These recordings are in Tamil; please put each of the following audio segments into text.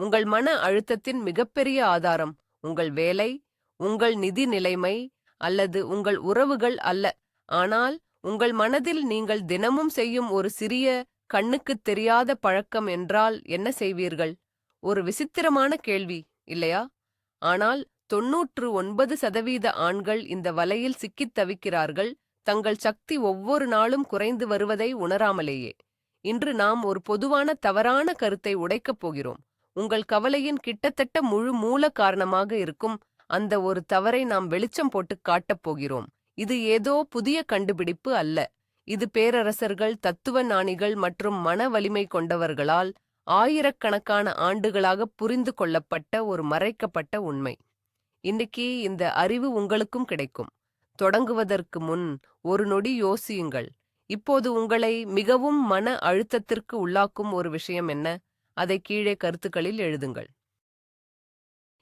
உங்கள் மன அழுத்தத்தின் மிகப்பெரிய ஆதாரம் உங்கள் வேலை உங்கள் நிதி நிலைமை அல்லது உங்கள் உறவுகள் அல்ல. ஆனால் உங்கள் மனதில் நீங்கள் தினமும் செய்யும் ஒரு சிறிய கண்ணுக்குத் தெரியாத பழக்கம் என்றால் என்ன செய்வீர்கள்? ஒரு விசித்திரமான கேள்வி இல்லையா? ஆனால் தொன்னூற்று ஒன்பது சதவீத ஆண்கள் இந்த வலையில் சிக்கித் தவிக்கிறார்கள். தங்கள் சக்தி ஒவ்வொரு நாளும் குறைந்து வருவதை உணராமலேயே. இன்று நாம் ஒரு பொதுவான தவறான கருத்தை உடைக்கப் போகிறோம். உங்கள் கவலையின் கிட்டத்தட்ட முழு மூல காரணமாக இருக்கும். அந்த ஒரு தவறை நாம் வெளிச்சம் போட்டு காட்டப் போகிறோம். இது ஏதோ புதிய கண்டுபிடிப்பு அல்ல. இது பேரரசர்கள் தத்துவ ஞானிகள் மற்றும் மன வலிமை கொண்டவர்களால் ஆயிரக்கணக்கான ஆண்டுகளாக புரிந்து கொள்ளப்பட்ட ஒரு மறைக்கப்பட்ட உண்மை. இன்னைக்கு இந்த அறிவு உங்களுக்கும் கிடைக்கும். தொடங்குவதற்கு முன் ஒரு நொடி யோசியுங்கள். இப்போது உங்களை மிகவும் மன அழுத்தத்திற்கு உள்ளாக்கும் ஒரு விஷயம் என்ன? அதை கீழே கருத்துக்களில் எழுதுங்கள்.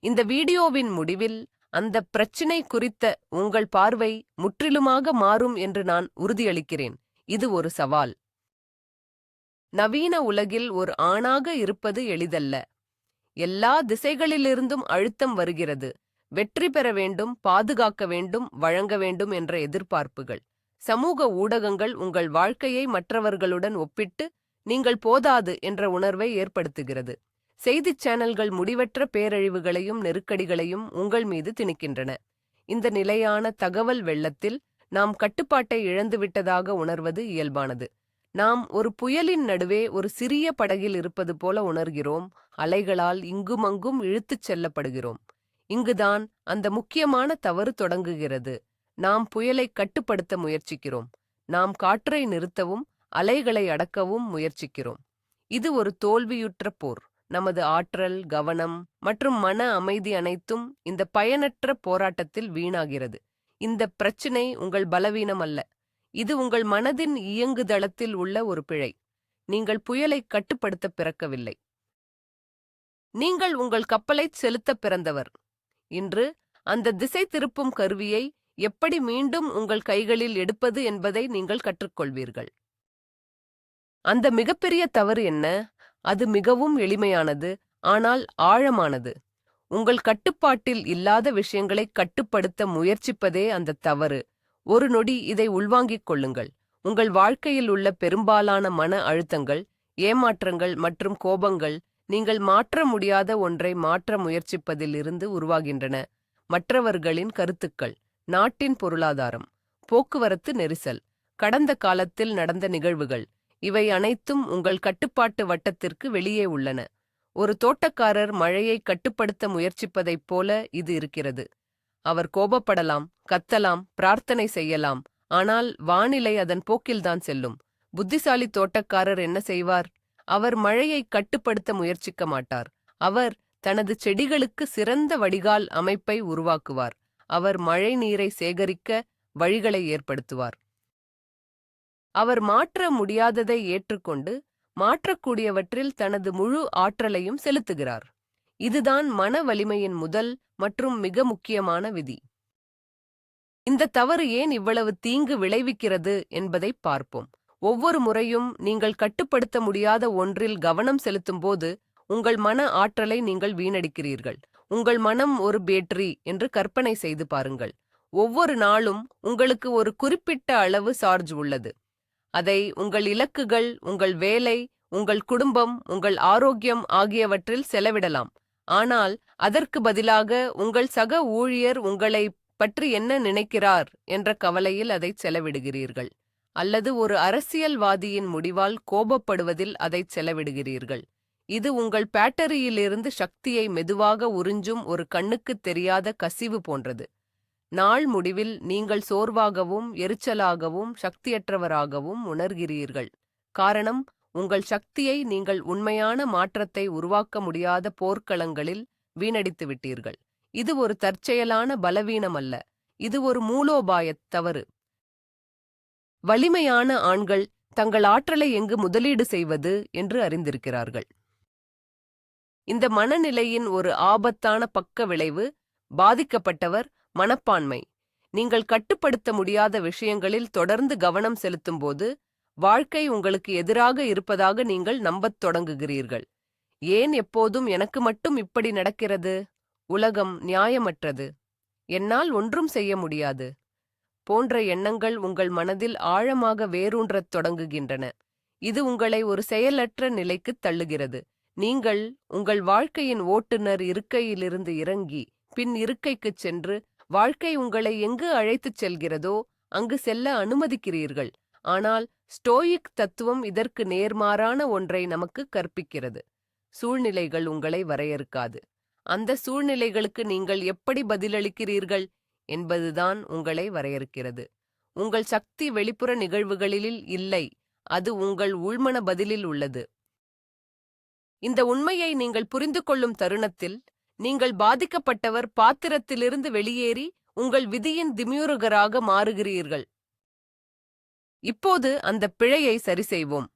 இந்த வீடியோவின் முடிவில் அந்த பிரச்சினை குறித்த உங்கள் பார்வை முற்றிலுமாக மாறும் என்று நான் உறுதியளிக்கிறேன். இது ஒரு சவால். நவீன உலகில் ஒரு ஆணாக இருப்பது எளிதல்ல. எல்லா திசைகளிலிருந்தும் அழுத்தம் வருகிறது. வெற்றி பெற வேண்டும் பாதுகாக்க வேண்டும் வழங்க வேண்டும் என்ற எதிர்பார்ப்புகள். சமூக ஊடகங்கள் உங்கள் வாழ்க்கையை மற்றவர்களுடன் ஒப்பிட்டு நீங்கள் போதாது என்ற உணர்வை ஏற்படுத்துகிறது. செய்திச் சேனல்கள் முடிவற்ற பேரழிவுகளையும் நெருக்கடிகளையும் உங்கள் மீது திணிக்கின்றன. இந்த நிலையான தகவல் வெள்ளத்தில் நாம் கட்டுப்பாட்டை இழந்துவிட்டதாக உணர்வது இயல்பானது. நாம் ஒரு புயலின் நடுவே ஒரு சிறிய படகில் இருப்பது போல உணர்கிறோம் அலைகளால் இங்குமங்கும் இழுத்துச் செல்லப்படுகிறோம். இங்குதான் அந்த முக்கியமான தவறு தொடங்குகிறது. நாம் புயலை கட்டுப்படுத்த முயற்சிக்கிறோம். நாம் காற்றை நிறுத்தவும் அலைகளை அடக்கவும் முயற்சிக்கிறோம். இது ஒரு தோல்வியுற்ற போர். நமது ஆற்றல் கவனம் மற்றும் மன அமைதி அனைத்தும் இந்த பயனற்ற போராட்டத்தில் வீணாகிறது. இந்த பிரச்சினை உங்கள் பலவீனம் அல்ல. இது உங்கள் மனதின் இயங்குதளத்தில் உள்ள ஒரு பிழை. நீங்கள் புயலை கட்டுப்படுத்த பிறக்கவில்லை. நீங்கள் உங்கள் கப்பலை செலுத்த பிறந்தவர். இன்று அந்த திசை திருப்பும் கருவியை எப்படி மீண்டும் உங்கள் கைகளில் எடுப்பது என்பதை நீங்கள் கற்றுக்கொள்வீர்கள். அந்த மிகப்பெரிய தவறு என்ன? அது மிகவும் எளிமையானது ஆனால் ஆழமானது. உங்கள் கட்டுப்பாட்டில் இல்லாத விஷயங்களை கட்டுப்படுத்த முயற்சிப்பதே அந்த தவறு. ஒரு நொடி இதை உள்வாங்கிக் கொள்ளுங்கள். உங்கள் வாழ்க்கையில் உள்ள பெரும்பாலான மன அழுத்தங்கள் ஏமாற்றங்கள் மற்றும் கோபங்கள் நீங்கள் மாற்ற முடியாத ஒன்றை மாற்ற முயற்சிப்பதில் இருந்து உருவாகின்றன. மற்றவர்களின் கருத்துக்கள் நாட்டின் பொருளாதாரம் போக்குவரத்து நெரிசல் கடந்த காலத்தில் நடந்த நிகழ்வுகள் இவை அனைத்தும் உங்கள் கட்டுப்பாட்டு வட்டத்திற்கு வெளியே உள்ளன. ஒரு தோட்டக்காரர் மழையை கட்டுப்படுத்த முயற்சிப்பதைப் போல இது இருக்கிறது. அவர் கோபப்படலாம் கத்தலாம் பிரார்த்தனை செய்யலாம் ஆனால் வானிலை அதன் போக்கில்தான் செல்லும். புத்திசாலி தோட்டக்காரர் என்ன செய்வார்? அவர் மழையை கட்டுப்படுத்த முயற்சிக்க மாட்டார். அவர் தனது செடிகளுக்கு சிறந்த வடிகால் அமைப்பை உருவாக்குவார். அவர் மழை நீரை சேகரிக்க வழிகளை ஏற்படுத்துவார். அவர் மாற்ற முடியாததை ஏற்றுக்கொண்டு மாற்றக்கூடியவற்றில் தனது முழு ஆற்றலையும் செலுத்துகிறார். இதுதான் மன வலிமையின் முதல் மற்றும் மிக முக்கியமான விதி. இந்த தவறு ஏன் இவ்வளவு தீங்கு விளைவிக்கிறது என்பதை பார்ப்போம். ஒவ்வொரு முறையும் நீங்கள் கட்டுப்படுத்த முடியாத ஒன்றில் கவனம் செலுத்தும்போது உங்கள் மன ஆற்றலை நீங்கள் வீணடிக்கிறீர்கள். உங்கள் மனம் ஒரு பேட்டரி என்று கற்பனை செய்து பாருங்கள். ஒவ்வொரு நாளும் உங்களுக்கு ஒரு குறிப்பிட்ட அளவு சார்ஜ் உள்ளது. அதை உங்கள் இலக்குகள் உங்கள் வேலை உங்கள் குடும்பம் உங்கள் ஆரோக்கியம் ஆகியவற்றில் செலவிடலாம். ஆனால் அதற்கு பதிலாக உங்கள் சக ஊழியர் உங்களை பற்றி என்ன நினைக்கிறார் என்ற கவலையில் அதை செலவிடுகிறீர்கள். அல்லது ஒரு அரசியல்வாதியின் முடிவால் கோபப்படுவதில் அதை செலவிடுகிறீர்கள். இது உங்கள் பேட்டரியிலிருந்து சக்தியை மெதுவாக உறிஞ்சும் ஒரு கண்ணுக்குத் தெரியாத கசிவு போன்றது. நாள் முடிவில் நீங்கள் சோர்வாகவும் எரிச்சலாகவும் சக்தியற்றவராகவும் உணர்கிறீர்கள். காரணம் உங்கள் சக்தியை நீங்கள் உண்மையான மாற்றத்தை உருவாக்க முடியாத போர்க்களங்களில் வீணடித்து விட்டீர்கள். இது ஒரு தற்செயலான பலவீனம் அல்ல இது ஒரு மூலோபாயத் தவறு. வலிமையான ஆண்கள் தங்கள் ஆற்றலை எங்கு முதலீடு செய்வது என்று அறிந்திருக்கிறார்கள். இந்த மனநிலையின் ஒரு ஆபத்தான பக்க விளைவு பாதிக்கப்பட்டவர் மனப்பான்மை. நீங்கள் கட்டுப்படுத்த முடியாத விஷயங்களில் தொடர்ந்து கவனம் செலுத்தும்போது வாழ்க்கை உங்களுக்கு எதிராக இருப்பதாக நீங்கள் நம்பத் தொடங்குகிறீர்கள். ஏன் எப்போதும் எனக்கு மட்டும் இப்படி நடக்கிறது? உலகம் நியாயமற்றது. என்னால் ஒன்றும் செய்ய முடியாது. போன்ற எண்ணங்கள் உங்கள் மனதில் ஆழமாக வேரூன்றத் தொடங்குகின்றன. இது உங்களை ஒரு செயலற்ற நிலைக்குத் தள்ளுகிறது. நீங்கள் உங்கள் வாழ்க்கையின் ஓட்டுநர் இருக்கையிலிருந்து இறங்கி பின் இருக்கைக்குச் சென்று வாழ்க்கை உங்களை எங்கு அழைத்துச் செல்கிறதோ அங்கு செல்ல அனுமதிக்கிறீர்கள். ஆனால் ஸ்டோயிக் தத்துவம் இதற்கு நேர்மாறான ஒன்றை நமக்கு கற்பிக்கிறது. சூழ்நிலைகள் உங்களை வரையறுக்காது. அந்த சூழ்நிலைகளுக்கு நீங்கள் எப்படி பதிலளிக்கிறீர்கள் என்பதுதான் உங்களை வரையறுக்கிறது. உங்கள் சக்தி வெளிப்புற நிகழ்வுகளில் இல்லை. அது உங்கள் உள்மன பதிலில் உள்ளது. இந்த உண்மையை நீங்கள் புரிந்து கொள்ளும் தருணத்தில் நீங்கள் பாதிக்கப்பட்டவர் பாத்திரத்திலிருந்து வெளியேறி உங்கள் விதியின் திமியூருகராக மாறுகிறீர்கள். இப்போது அந்த பிழையை சரி செய்வோம்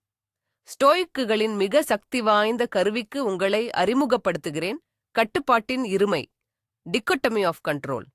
ஸ்டோய்க்குகளின் மிக சக்தி வாய்ந்த கருவிக்கு உங்களை அறிமுகப்படுத்துகிறேன். கட்டுப்பாட்டின் இருமை டிக்கொட்டமி ஆஃப் கண்ட்ரோல்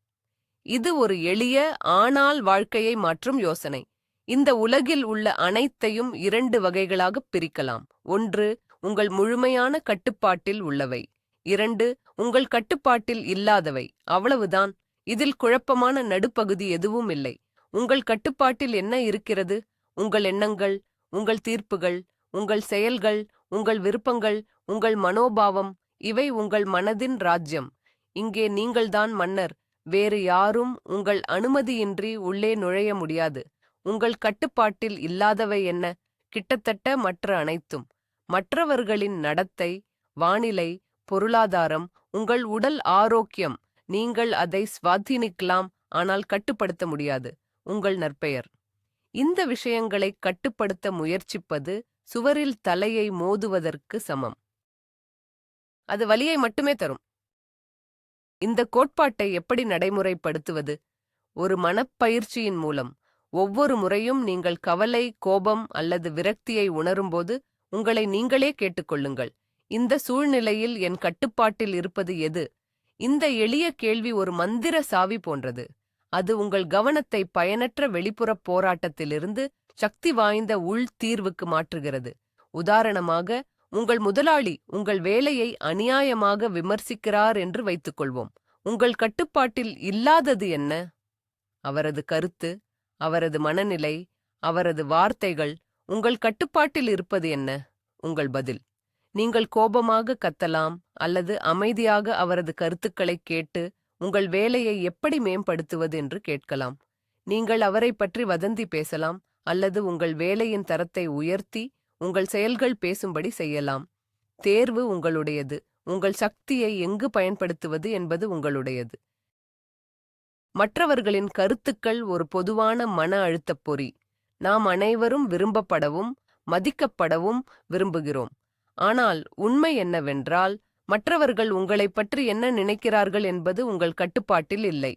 இது ஒரு எளிய ஆனால் வாழ்க்கையை மாற்றும் யோசனை. இந்த உலகில் உள்ள அனைத்தையும் இரண்டு வகைகளாகப் பிரிக்கலாம். ஒன்று உங்கள் முழுமையான கட்டுப்பாட்டில் உள்ளவை. இரண்டு உங்கள் கட்டுப்பாட்டில் இல்லாதவை. அவ்வளவுதான். இதில் குழப்பமான நடுப்பகுதி எதுவும் இல்லை. உங்கள் கட்டுப்பாட்டில் என்ன இருக்கிறது? உங்கள் எண்ணங்கள் உங்கள் தீர்ப்புகள் உங்கள் செயல்கள் உங்கள் விருப்பங்கள் உங்கள் மனோபாவம் இவை உங்கள் மனதின் ராஜ்யம். இங்கே நீங்கள்தான் மன்னர். வேறு யாரும் உங்கள் அனுமதியின்றி உள்ளே நுழைய முடியாது. உங்கள் கட்டுப்பாட்டில் இல்லாதவை என்ன? கிட்டத்தட்ட மற்ற அனைத்தும். மற்றவர்களின் நடத்தை வானிலை பொருளாதாரம் உங்கள் உடல் ஆரோக்கியம். நீங்கள் அதை சுவாதீனிக்கலாம் ஆனால் கட்டுப்படுத்த முடியாது. உங்கள் நற்பெயர். இந்த விஷயங்களை கட்டுப்படுத்த முயற்சிப்பது சுவரில் தலையை மோதுவதற்கு சமம். அது வலியை மட்டுமே தரும். இந்த கோட்பாட்டை எப்படி நடைமுறைப்படுத்துவது? ஒரு மனப்பயிற்சியின் மூலம். ஒவ்வொரு முறையும் நீங்கள் கவலை கோபம் அல்லது விரக்தியை உணரும்போது உங்களை நீங்களே கேட்டுக்கொள்ளுங்கள். இந்த சூழ்நிலையில் என் கட்டுப்பாட்டில் இருப்பது எது? இந்த எளிய கேள்வி ஒரு மந்திர சாவி போன்றது. அது உங்கள் கவனத்தை பயனற்ற வெளிப்புறப் போராட்டத்திலிருந்து சக்தி வாய்ந்த உள் தீர்வுக்கு மாற்றுகிறது. உதாரணமாக உங்கள் முதலாளி உங்கள் வேலையை அநியாயமாக விமர்சிக்கிறார் என்று வைத்துக்கொள்வோம். உங்கள் கட்டுப்பாட்டில் இல்லாதது என்ன? அவரது கருத்து அவரது மனநிலை அவரது வார்த்தைகள் உங்கள் கட்டுப்பாட்டில் இருப்பது என்ன? உங்கள் பதில். நீங்கள் கோபமாக கத்தலாம் அல்லது அமைதியாக அவரது கருத்துக்களைக் கேட்டு உங்கள் வேலையை எப்படி மேம்படுத்துவது என்று கேட்கலாம். நீங்கள் அவரை பற்றி வதந்தி பேசலாம் அல்லது உங்கள் வேலையின் தரத்தை உயர்த்தி உங்கள் செயல்கள் பேசும்படி செய்யலாம். தேர்வு உங்களுடையது. உங்கள் சக்தியை எங்கு பயன்படுத்துவது என்பது உங்களுடையது. மற்றவர்களின் கருத்துக்கள் ஒரு பொதுவான மன அழுத்தப் பொறி. நாம் அனைவரும் விரும்பப்படவும் மதிக்கப்படவும் விரும்புகிறோம். ஆனால் உண்மை என்னவென்றால் மற்றவர்கள் உங்களைப் பற்றி என்ன நினைக்கிறார்கள் என்பது உங்கள் கட்டுப்பாட்டில் இல்லை.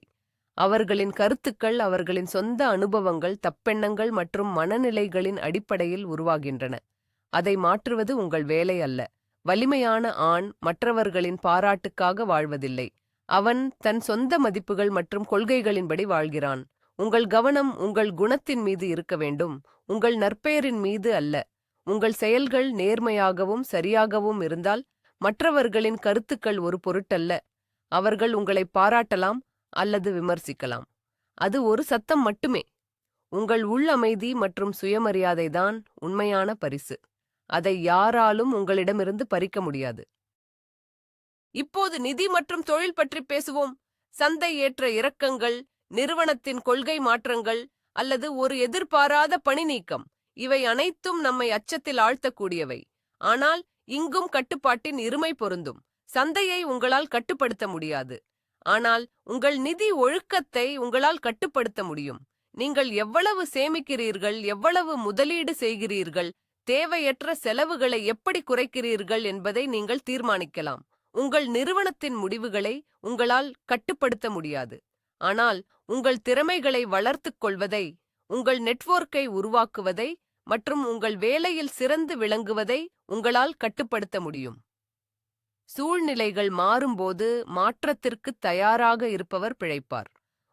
அவர்களின் கருத்துக்கள் அவர்களின் சொந்த அனுபவங்கள் தப்பெண்ணங்கள் மற்றும் மனநிலைகளின் அடிப்படையில் உருவாகின்றன. அதை மாற்றுவது உங்கள் வேலை அல்ல. வலிமையான ஆண் மற்றவர்களின் பாராட்டுக்காக வாழ்வதில்லை. அவன் தன் சொந்த மதிப்புகள் மற்றும் கொள்கைகளின்படி வாழ்கிறான். உங்கள் கவனம் உங்கள் குணத்தின் மீது இருக்க வேண்டும். உங்கள் நற்பெயரின் மீது அல்ல. உங்கள் செயல்கள் நேர்மையாகவும் சரியாகவும் இருந்தால் மற்றவர்களின் கருத்துக்கள் ஒரு பொருட்டல்ல. அவர்கள் உங்களை பாராட்டலாம் அல்லது விமர்சிக்கலாம். அது ஒரு சத்தம் மட்டுமே. உங்கள் உள் அமைதி மற்றும் சுயமரியாதைதான் உண்மையான பரிசு. அதை யாராலும் உங்களிடமிருந்து பறிக்க முடியாது. இப்போது நிதி மற்றும் தொழில் பற்றி பேசுவோம். சந்தை ஏற்ற இறக்கங்கள் நிறுவனத்தின் கொள்கை மாற்றங்கள் அல்லது ஒரு எதிர்பாராத பணி நீக்கம். இவை அனைத்தும் நம்மை அச்சத்தில் ஆழ்த்தக்கூடியவை. ஆனால் இங்கும் கட்டுப்பாட்டின் இருமை பொருந்தும். சந்தையை உங்களால் கட்டுப்படுத்த முடியாது. ஆனால் உங்கள் நிதி ஒழுக்கத்தை உங்களால் கட்டுப்படுத்த முடியும். நீங்கள் எவ்வளவு சேமிக்கிறீர்கள் எவ்வளவு முதலீடு செய்கிறீர்கள் தேவையற்ற செலவுகளை எப்படி குறைக்கிறீர்கள் என்பதை நீங்கள் தீர்மானிக்கலாம். உங்கள் நிறுவனத்தின் முடிவுகளை உங்களால் கட்டுப்படுத்த முடியாது. ஆனால் உங்கள் திறமைகளை வளர்த்துக் கொள்வதை உங்கள் நெட்வொர்க்கை உருவாக்குவதை மற்றும் உங்கள் வேலையில் சிறந்து விளங்குவதை உங்களால் கட்டுப்படுத்த முடியும். சூழ்நிலைகள் மாறும்போது மாற்றத்திற்கு தயாராக இருப்பவர் பிழைப்பார்.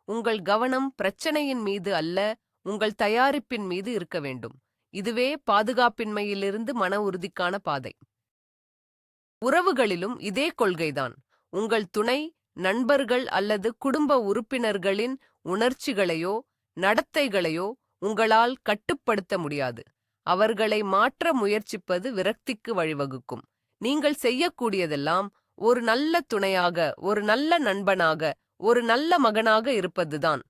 உங்கள் கவனம் பிரச்சனையின் மீது அல்ல உங்கள் தயாரிப்பின் மீது இருக்க வேண்டும். இதுவே பாதுகாப்பின்மையிலிருந்து மன உறுதிக்கான பாதை. உறவுகளிலும் இதே கொள்கைதான். உங்கள் துணை நண்பர்கள் அல்லது குடும்ப உறுப்பினர்களின் உணர்ச்சிகளையோ நடத்தைகளையோ உங்களால் கட்டுப்படுத்த முடியாது. அவர்களை மாற்ற முயற்சிப்பது விரக்திக்கு வழிவகுக்கும். நீங்கள் செய்யக்கூடியதெல்லாம் ஒரு நல்ல துணையாக ஒரு நல்ல நண்பனாக ஒரு நல்ல மகனாக இருப்பதுதான்.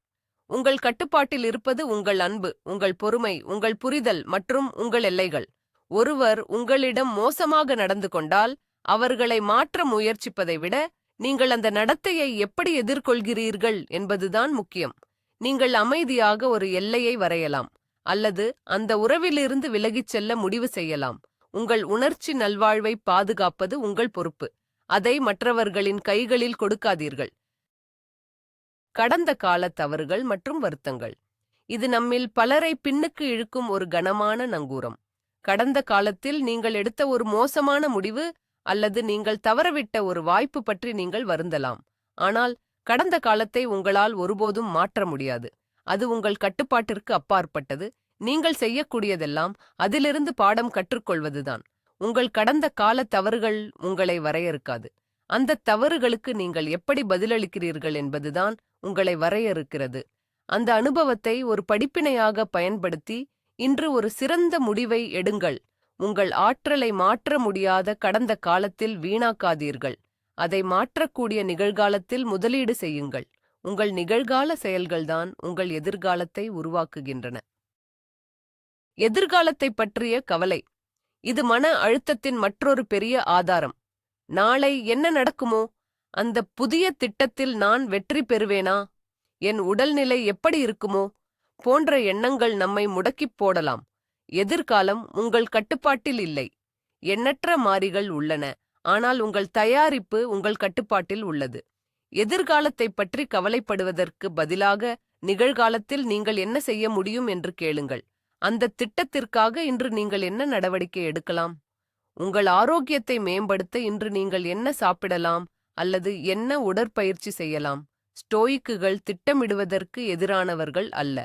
உங்கள் கட்டுப்பாட்டில் இருப்பது உங்கள் அன்பு உங்கள் பொறுமை உங்கள் புரிதல் மற்றும் உங்கள் எல்லைகள். ஒருவர் உங்களிடம் மோசமாக நடந்து கொண்டால் அவர்களை மாற்ற முயற்சிப்பதை விட நீங்கள் அந்த நடத்தையை எப்படி எதிர்கொள்கிறீர்கள் என்பதுதான் முக்கியம். நீங்கள் அமைதியாக ஒரு எல்லையை வரையலாம் அல்லது அந்த உறவிலிருந்து விலகிச் செல்ல முடிவு செய்யலாம். உங்கள் உணர்ச்சி நல்வாழ்வை பாதுகாப்பது உங்கள் பொறுப்பு. அதை மற்றவர்களின் கைகளில் கொடுக்காதீர்கள். கடந்த கால தவறுகள் மற்றும் வருத்தங்கள். இது நம்மில் பலரை பின்னுக்கு இழுக்கும் ஒரு கனமான நங்கூரம். கடந்த காலத்தில் நீங்கள் எடுத்த ஒரு மோசமான முடிவு அல்லது நீங்கள் தவறவிட்ட ஒரு வாய்ப்பு பற்றி நீங்கள் வருந்தலாம். ஆனால் கடந்த காலத்தை உங்களால் ஒருபோதும் மாற்ற முடியாது. அது உங்கள் கட்டுப்பாட்டிற்கு அப்பாற்பட்டது. நீங்கள் செய்யக்கூடியதெல்லாம் அதிலிருந்து பாடம் கற்றுக்கொள்வதுதான். உங்கள் கடந்த கால தவறுகள் உங்களை வரையறுக்காது. அந்த தவறுகளுக்கு நீங்கள் எப்படி பதிலளிக்கிறீர்கள் என்பதுதான் உங்களை வரையறுக்கிறது. அந்த அனுபவத்தை ஒரு படிப்பினையாக பயன்படுத்தி இன்று ஒரு சிறந்த முடிவை எடுங்கள். உங்கள் ஆற்றலை மாற்ற முடியாத கடந்த காலத்தில் வீணாக்காதீர்கள். அதை மாற்றக்கூடிய நிகழ்காலத்தில் முதலீடு செய்யுங்கள். உங்கள் நிகழ்கால செயல்கள்தான் உங்கள் எதிர்காலத்தை உருவாக்குகின்றன. எதிர்காலத்தை பற்றிய கவலை. இது மன அழுத்தத்தின் மற்றொரு பெரிய ஆதாரம். நாளை என்ன நடக்குமோ? அந்த புதிய திட்டத்தில் நான் வெற்றி பெறுவேனா? என் உடல்நிலை எப்படி இருக்குமோ? போன்ற எண்ணங்கள் நம்மை முடக்கிப் போடலாம். எதிர்காலம் உங்கள் கட்டுப்பாட்டில் இல்லை. எண்ணற்ற மாறிகள் உள்ளன. ஆனால் உங்கள் தயாரிப்பு உங்கள் கட்டுப்பாட்டில் உள்ளது. எதிர்காலத்தைப் பற்றி கவலைப்படுவதற்கு பதிலாக நிகழ்காலத்தில் நீங்கள் என்ன செய்ய முடியும் என்று கேளுங்கள். அந்த திட்டத்திற்காக இன்று நீங்கள் என்ன நடவடிக்கை எடுக்கலாம்? உங்கள் ஆரோக்கியத்தை மேம்படுத்த இன்று நீங்கள் என்ன சாப்பிடலாம்? அல்லது என்ன உடற்பயிற்சி செய்யலாம்? ஸ்டோயிக்குகள் திட்டமிடுவதற்கு எதிரானவர்கள் அல்ல.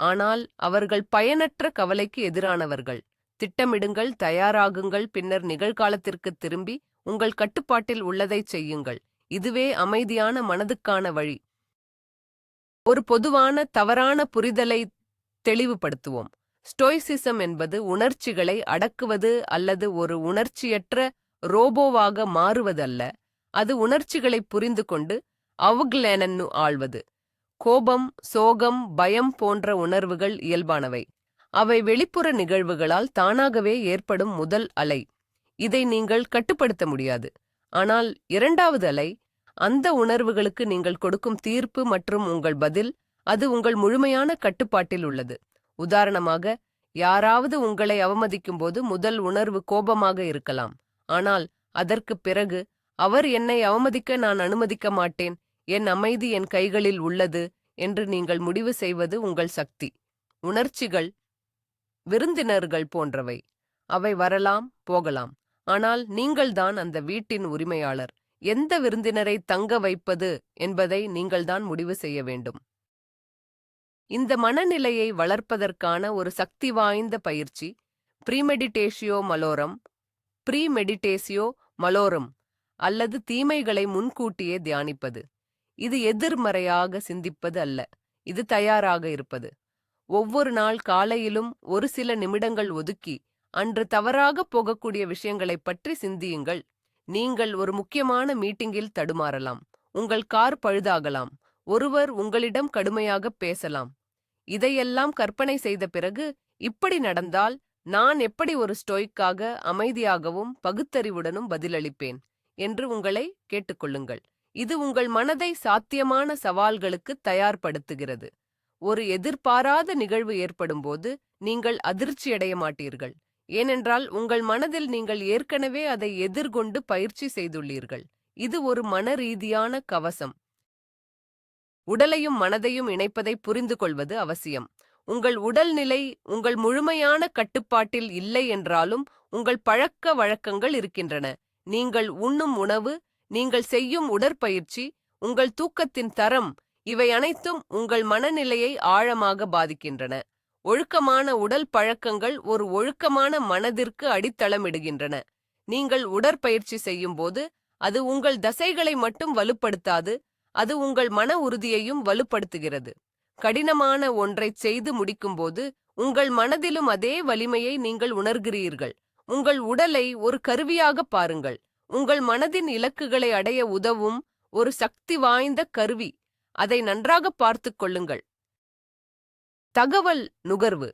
ஆனால் அவர்கள் பயனற்ற கவலைக்கு எதிரானவர்கள். திட்டமிடுங்கள் தயாராகுங்கள் பின்னர் நிகழ்காலத்திற்கு திரும்பி உங்கள் கட்டுப்பாட்டில் உள்ளதைச் செய்யுங்கள். இதுவே அமைதியான மனதுக்கான வழி. ஒரு பொதுவான தவறான புரிதலை தெளிவுபடுத்துவோம். ஸ்டோய்சிசம் என்பது உணர்ச்சிகளை அடக்குவது அல்லது ஒரு உணர்ச்சியற்ற ரோபோவாக மாறுவதல்ல. அது உணர்ச்சிகளை புரிந்து கொண்டு அவுக்லேனன்னு ஆள்வது. கோபம் சோகம் பயம் போன்ற உணர்வுகள் இயல்பானவை. அவை வெளிப்புற நிகழ்வுகளால் தானாகவே ஏற்படும் முதல் அலை. இதை நீங்கள் கட்டுப்படுத்த முடியாது. ஆனால் இரண்டாவது அலை அந்த உணர்வுகளுக்கு நீங்கள் கொடுக்கும் தீர்ப்பு மற்றும் உங்கள் பதில் அது உங்கள் முழுமையான கட்டுப்பாட்டில் உள்ளது. உதாரணமாக யாராவது உங்களை அவமதிக்கும்போது முதல் உணர்வு கோபமாக இருக்கலாம். ஆனால் அதற்குப் பிறகு அவர் என்னை அவமதிக்க நான் அனுமதிக்க மாட்டேன். என் அமைதி என் கைகளில் உள்ளது என்று நீங்கள் முடிவு செய்வது உங்கள் சக்தி. உணர்ச்சிகள் விருந்தினர்கள் போன்றவை. அவை வரலாம் போகலாம். ஆனால் நீங்கள்தான் அந்த வீட்டின் உரிமையாளர். எந்த விருந்தினரை தங்க வைப்பது என்பதை நீங்கள்தான் முடிவு செய்ய வேண்டும். இந்த மனநிலையை வளர்ப்பதற்கான ஒரு சக்தி வாய்ந்த பயிற்சி ப்ரீமெடிடேஷியோ மலோரம் ப்ரீமெடிடேசியோ மலோரம் அல்லது தீமைகளை முன்கூட்டியே தியானிப்பது. இது எதிர்மறையாக சிந்திப்பது அல்ல இது தயாராக இருப்பது. ஒவ்வொரு நாள் காலையிலும் ஒரு சில நிமிடங்கள் ஒதுக்கி அன்று தவறாக போகக்கூடிய விஷயங்களைப் பற்றி சிந்தியுங்கள். நீங்கள் ஒரு முக்கியமான மீட்டிங்கில் தடுமாறலாம். உங்கள் கார் பழுதாகலாம். ஒருவர் உங்களிடம் கடுமையாக பேசலாம். இதையெல்லாம் கற்பனை செய்த பிறகு இப்படி நடந்தால் நான் எப்படி ஒரு ஸ்டோய்க்காக அமைதியாகவும் பகுத்தறிவுடனும் பதிலளிப்பேன்? என்று உங்களை கேட்டுக்கொள்ளுங்கள். இது உங்கள் மனதை சாத்தியமான சவால்களுக்கு தயார்படுத்துகிறது. ஒரு எதிர்பாராத நிகழ்வு ஏற்படும்போது நீங்கள் அதிர்ச்சியடைய மாட்டீர்கள். ஏனென்றால் உங்கள் மனதில் நீங்கள் ஏற்கனவே அதை எதிர்கொண்டு பயிற்சி செய்துள்ளீர்கள். இது ஒரு மன ரீதியான கவசம். உடலையும் மனதையும் இணைப்பதை புரிந்து கொள்வது அவசியம். உங்கள் உடல்நிலை உங்கள் முழுமையான கட்டுப்பாட்டில் இல்லை என்றாலும் உங்கள் பழக்க வழக்கங்கள் இருக்கின்றன. நீங்கள் உண்ணும் உணவு நீங்கள் செய்யும் உடற்பயிற்சி உங்கள் தூக்கத்தின் தரம் இவை அனைத்தும் உங்கள் மனநிலையை ஆழமாக பாதிக்கின்றன. ஒழுக்கமான உடல் பழக்கங்கள் ஒரு ஒழுக்கமான மனதிற்கு அடித்தளமிடுகின்றன. நீங்கள் உடற்பயிற்சி செய்யும்போது அது உங்கள் தசைகளை மட்டும் வலுப்படுத்தாது அது உங்கள் மன உறுதியையும் வலுப்படுத்துகிறது. கடினமான ஒன்றைச் செய்து முடிக்கும்போது உங்கள் மனதிலும் அதே வலிமையை நீங்கள் உணர்கிறீர்கள். உங்கள் உடலை ஒரு கருவியாக பாருங்கள். உங்கள் மனதின் இலக்குகளை அடைய உதவும் ஒரு சக்தி வாய்ந்த கருவி. அதை நன்றாக பார்த்துக் கொள்ளுங்கள். தகவல் நுகர்வு.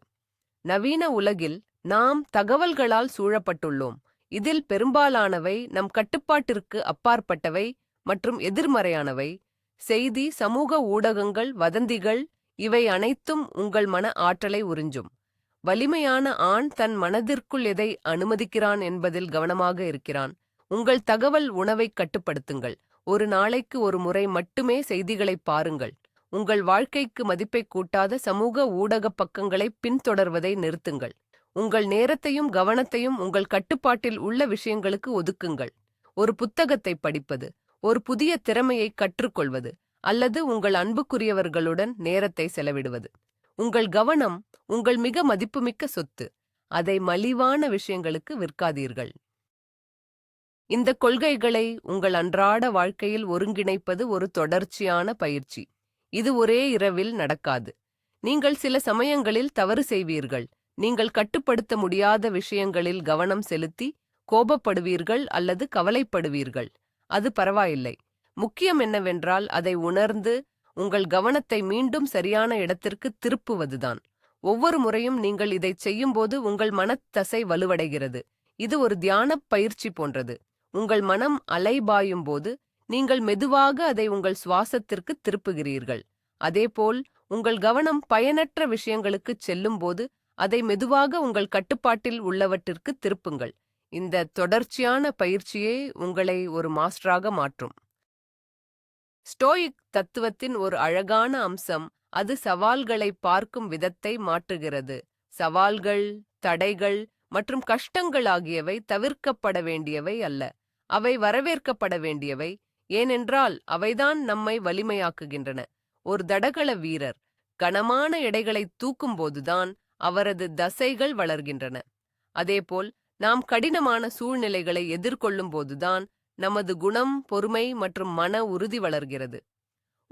நவீன உலகில் நாம் தகவல்களால் சூழப்பட்டுள்ளோம். இதில் பெரும்பாலானவை நம் கட்டுப்பாட்டிற்கு அப்பாற்பட்டவை மற்றும் எதிர்மறையானவை. செய்தி சமூக ஊடகங்கள் வதந்திகள் இவை அனைத்தும் உங்கள் மன ஆற்றலை உறிஞ்சும். வலிமையான ஆண் தன் மனதிற்குள் எதை அனுமதிக்கிறான் என்பதில் கவனமாக இருக்கிறான். உங்கள் தகவல் உணவைக் கட்டுப்படுத்துங்கள். ஒரு நாளைக்கு ஒரு முறை மட்டுமே செய்திகளைப் பாருங்கள். உங்கள் வாழ்க்கைக்கு மதிப்பை கூட்டாத சமூக ஊடக பக்கங்களை பின்தொடர்வதை நிறுத்துங்கள். உங்கள் நேரத்தையும் கவனத்தையும் உங்கள் கட்டுப்பாட்டில் உள்ள விஷயங்களுக்கு ஒதுக்குங்கள். ஒரு புத்தகத்தை படிப்பது ஒரு புதிய திறமையை கற்றுக்கொள்வது அல்லது உங்கள் அன்புக்குரியவர்களுடன் நேரத்தை செலவிடுவது. உங்கள் கவனம் உங்கள் மிக மதிப்புமிக்க சொத்து அதை மலிவான விஷயங்களுக்கு விற்காதீர்கள். இந்த கொள்கைகளை உங்கள் அன்றாட வாழ்க்கையில் ஒருங்கிணைப்பது ஒரு தொடர்ச்சியான பயிற்சி. இது ஒரே இரவில் நடக்காது. நீங்கள் சில சமயங்களில் தவறு செய்வீர்கள். நீங்கள் கட்டுப்படுத்த முடியாத விஷயங்களில் கவனம் செலுத்தி கோபப்படுவீர்கள் அல்லது கவலைப்படுவீர்கள். அது பரவாயில்லை. முக்கியம் என்னவென்றால் அதை உணர்ந்து உங்கள் கவனத்தை மீண்டும் சரியான இடத்திற்கு திருப்புவதுதான். ஒவ்வொரு முறையும் நீங்கள் இதைச் செய்யும்போது உங்கள் மனத்தசை வலுவடைகிறது. இது ஒரு தியானப் பயிற்சி போன்றது. உங்கள் மனம் அலைபாயும் போது நீங்கள் மெதுவாக அதை உங்கள் சுவாசத்திற்கு திருப்புகிறீர்கள். அதேபோல் உங்கள் கவனம் பயனற்ற விஷயங்களுக்குச் செல்லும்போது அதை மெதுவாக உங்கள் கட்டுப்பாட்டில் உள்ளவற்றிற்கு திருப்புங்கள். இந்த தொடர்ச்சியான பயிற்சியே உங்களை ஒரு மாஸ்டராக மாற்றும். ஸ்டோயிக் தத்துவத்தின் ஒரு அழகான அம்சம் அது சவால்களை பார்க்கும் விதத்தை மாற்றுகிறது. சவால்கள் தடைகள் மற்றும் கஷ்டங்கள் ஆகியவை தவிர்க்கப்பட வேண்டியவை அல்ல. அவை வரவேற்கப்பட வேண்டியவை. ஏனென்றால் அவைதான் நம்மை வலிமையாக்குகின்றன. ஒரு தடகள வீரர் கனமான எடைகளை தூக்கும்போதுதான் அவரது தசைகள் வளர்கின்றன. அதேபோல் நாம் கடினமான சூழ்நிலைகளை எதிர்கொள்ளும்போதுதான் நமது குணம் பொறுமை மற்றும் மன உறுதி வளர்கிறது.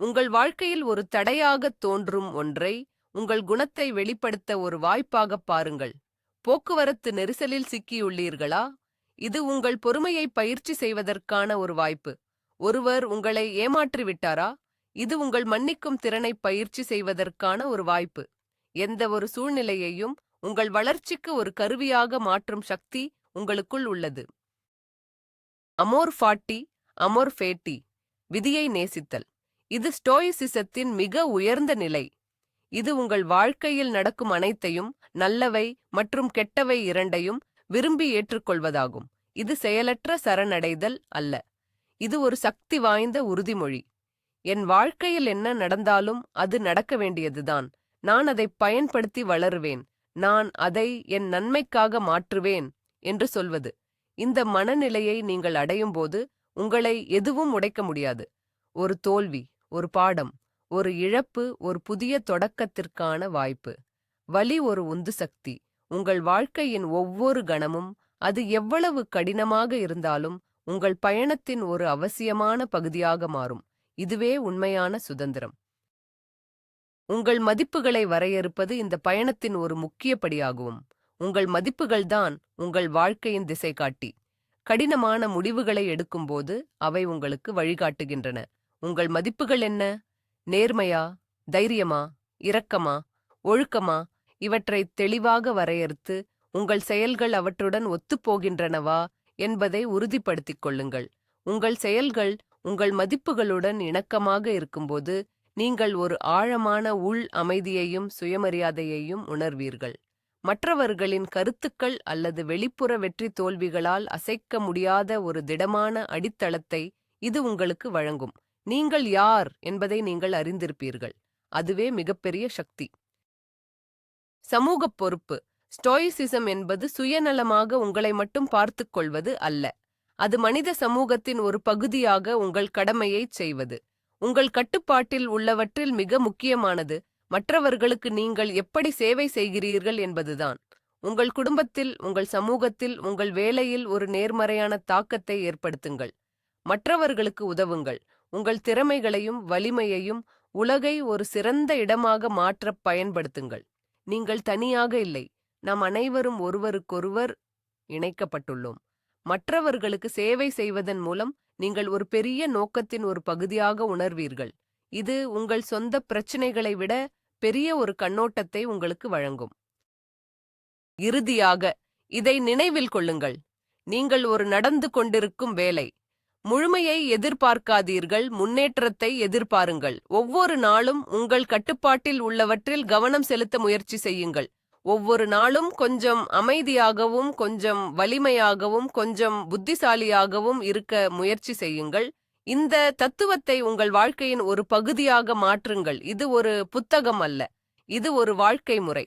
உங்கள் வாழ்க்கையில் ஒரு தடையாகத் தோன்றும் ஒன்றை உங்கள் குணத்தை வெளிப்படுத்த ஒரு வாய்ப்பாகப் பாருங்கள். போக்குவரத்து நெரிசலில் சிக்கியுள்ளீர்களா? இது உங்கள் பொறுமையை பயிற்சி செய்வதற்கான ஒரு வாய்ப்பு. ஒருவர் உங்களை ஏமாற்றிவிட்டாரா? இது உங்கள் மன்னிக்கும் திறனை பயிற்சி செய்வதற்கான ஒரு வாய்ப்பு. எந்த ஒரு சூழ்நிலையையும் உங்கள் வளர்ச்சிக்கு ஒரு கருவியாக மாற்றும் சக்தி உங்களுக்குள் உள்ளது. அமோர் ஃபாட்டி அமோர் ஃபேட்டி விதியை நேசித்தல். இது ஸ்டோயிசிசத்தின் மிக உயர்ந்த நிலை. இது உங்கள் வாழ்க்கையில் நடக்கும் அனைத்தையும் நல்லவை மற்றும் கெட்டவை இரண்டையும் விரும்பி ஏற்றுக்கொள்வதாகும். இது செயலற்ற சரணடைதல் அல்ல. இது ஒரு சக்தி வாய்ந்த உறுதிமொழி. என் வாழ்க்கையில் என்ன நடந்தாலும் அது நடக்க வேண்டியதுதான். நான் அதை பயன்படுத்தி வளருவேன். நான் அதை என் நன்மைக்காக மாற்றுவேன் என்று சொல்வது. இந்த மனநிலையை நீங்கள் அடையும்போது உங்களை எதுவும் உடைக்க முடியாது. ஒரு தோல்வி ஒரு பாடம் ஒரு இழப்பு ஒரு புதிய தொடக்கத்திற்கான வாய்ப்பு. வலி ஒரு உந்து சக்தி. உங்கள் வாழ்க்கையின் ஒவ்வொரு கணமும் அது எவ்வளவு கடினமாக இருந்தாலும் உங்கள் பயணத்தின் ஒரு அவசியமான பகுதியாக மாறும். இதுவே உண்மையான சுதந்திரம். உங்கள் மதிப்புகளை வரையறுப்பது இந்த பயணத்தின் ஒரு முக்கிய படியாகும். உங்கள் மதிப்புகள்தான் உங்கள் வாழ்க்கையின் திசை காட்டி கடினமான முடிவுகளை எடுக்கும்போது அவை உங்களுக்கு வழிகாட்டுகின்றன. உங்கள் மதிப்புகள் என்ன? நேர்மையா? தைரியமா? இரக்கமா? ஒழுக்கமா? இவற்றை தெளிவாக வரையறுத்து உங்கள் செயல்கள் அவற்றுடன் ஒத்துப்போகின்றனவா? என்பதை உறுதிப்படுத்திக் கொள்ளுங்கள். உங்கள் செயல்கள் உங்கள் மதிப்புகளுடன் இணக்கமாக இருக்கும்போது நீங்கள் ஒரு ஆழமான உள் அமைதியையும் சுயமரியாதையையும் உணர்வீர்கள். மற்றவர்களின் கருத்துக்கள் அல்லது வெளிப்புற வெற்றி தோல்விகளால் அசைக்க முடியாத ஒரு திடமான அடித்தளத்தை இது உங்களுக்கு வழங்கும். நீங்கள் யார் என்பதை நீங்கள் அறிந்திருப்பீர்கள். அதுவே மிகப்பெரிய சக்தி. சமூகப் பொறுப்பு. ஸ்டோயிசிசம் என்பது சுயநலமாக உங்களை மட்டும் பார்த்துக் கொள்வது அல்ல. அது மனித சமூகத்தின் ஒரு பகுதியாக உங்கள் கடமையைச் செய்வது. உங்கள் கட்டுப்பாட்டில் உள்ளவற்றில் மிக முக்கியமானது மற்றவர்களுக்கு நீங்கள் எப்படி சேவை செய்கிறீர்கள் என்பதுதான். உங்கள் குடும்பத்தில் உங்கள் சமூகத்தில் உங்கள் வேலையில் ஒரு நேர்மறையான தாக்கத்தை ஏற்படுத்துங்கள். மற்றவர்களுக்கு உதவுங்கள். உங்கள் திறமைகளையும் வலிமையையும் உலகை ஒரு சிறந்த இடமாக மாற்றப் பயன்படுத்துங்கள். நீங்கள் தனியாக இல்லை. நாம் அனைவரும் ஒருவருக்கொருவர் இணைக்கப்பட்டுள்ளோம். மற்றவர்களுக்கு சேவை செய்வதன் மூலம் நீங்கள் ஒரு பெரிய நோக்கத்தின் ஒரு பகுதியாக உணர்வீர்கள். இது உங்கள் சொந்த பிரச்சினைகளை விட பெரிய ஒரு கண்ணோட்டத்தை உங்களுக்கு வழங்கும். இறுதியாக இதை நினைவில் கொள்ளுங்கள். நீங்கள் ஒரு நடந்து கொண்டிருக்கும் வேலை. முழுமையை எதிர்பார்க்காதீர்கள் முன்னேற்றத்தை எதிர்பாருங்கள். ஒவ்வொரு நாளும் உங்கள் கட்டுப்பாட்டில் உள்ளவற்றில் கவனம் செலுத்த முயற்சி செய்யுங்கள். ஒவ்வொரு நாளும் கொஞ்சம் அமைதியாகவும் கொஞ்சம் வலிமையாகவும் கொஞ்சம் புத்திசாலியாகவும் இருக்க முயற்சி செய்யுங்கள். இந்த தத்துவத்தை உங்கள் வாழ்க்கையின் ஒரு பகுதியாக மாற்றுங்கள். இது ஒரு புத்தகம் அல்ல. இது ஒரு வாழ்க்கை முறை.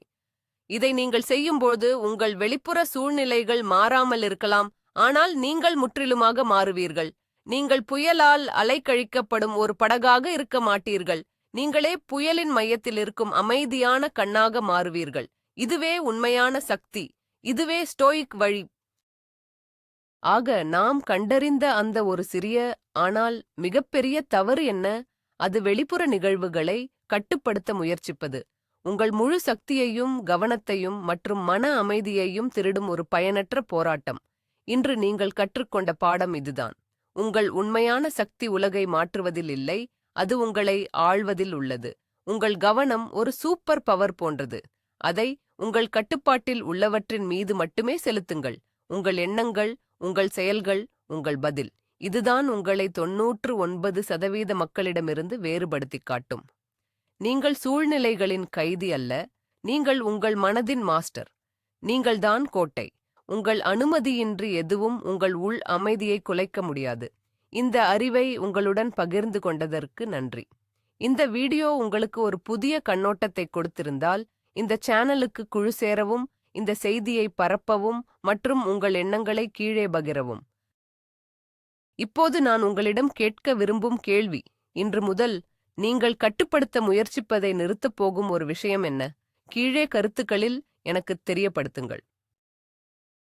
இதை நீங்கள் செய்யும்போது உங்கள் வெளிப்புற சூழ்நிலைகள் மாறாமல் இருக்கலாம். ஆனால் நீங்கள் முற்றிலுமாக மாறுவீர்கள். நீங்கள் புயலால் அலைக்கழிக்கப்படும் ஒரு படகாக இருக்க மாட்டீர்கள். நீங்களே புயலின் மையத்தில் இருக்கும் அமைதியான கண்ணாக மாறுவீர்கள். இதுவே உண்மையான சக்தி இதுவே ஸ்டோயிக் வழி. ஆக நாம் கண்டறிந்த அந்த ஒரு சிறிய ஆனால் மிகப்பெரிய தவறு என்ன? அது வெளிப்புற நிகழ்வுகளை கட்டுப்படுத்த முயற்சிப்பது. உங்கள் முழு சக்தியையும் கவனத்தையும் மற்றும் மன அமைதியையும் திருடும் ஒரு பயனற்ற போராட்டம். இன்று நீங்கள் கற்றுக்கொண்ட பாடம் இதுதான். உங்கள் உண்மையான சக்தி உலகை மாற்றுவதில் இல்லை அது உங்களை ஆள்வதில் உள்ளது. உங்கள் கவனம் ஒரு சூப்பர் பவர் போன்றது. அதை உங்கள் கட்டுப்பாட்டில் உள்ளவற்றின் மீது மட்டுமே செலுத்துங்கள். உங்கள் எண்ணங்கள் உங்கள் செயல்கள் உங்கள் பதில். இதுதான் உங்களை தொன்னூற்று ஒன்பது சதவீத மக்களிடமிருந்து வேறுபடுத்திக் காட்டும். நீங்கள் சூழ்நிலைகளின் கைதி அல்ல. நீங்கள் உங்கள் மனதின் மாஸ்டர். நீங்கள்தான் கோட்டை. உங்கள் அனுமதியின்றி எதுவும் உங்கள் உள் அமைதியை குலைக்க முடியாது. இந்த அறிவை உங்களுடன் பகிர்ந்து கொண்டதற்கு நன்றி. இந்த வீடியோ உங்களுக்கு ஒரு புதிய கண்ணோட்டத்தை கொடுத்திருந்தால் இந்த சேனலுக்கு குழு சேரவும் இந்த செய்தியை பரப்பவும் மற்றும் உங்கள் எண்ணங்களை கீழே பகிரவும். இப்போது நான் உங்களிடம் கேட்க விரும்பும் கேள்வி. இன்று முதல் நீங்கள் கட்டுப்படுத்த முயற்சிப்பதை நிறுத்தப் போகும் ஒரு விஷயம் என்ன? கீழே கருத்துக்களில் எனக்கு தெரியப்படுத்துங்கள்.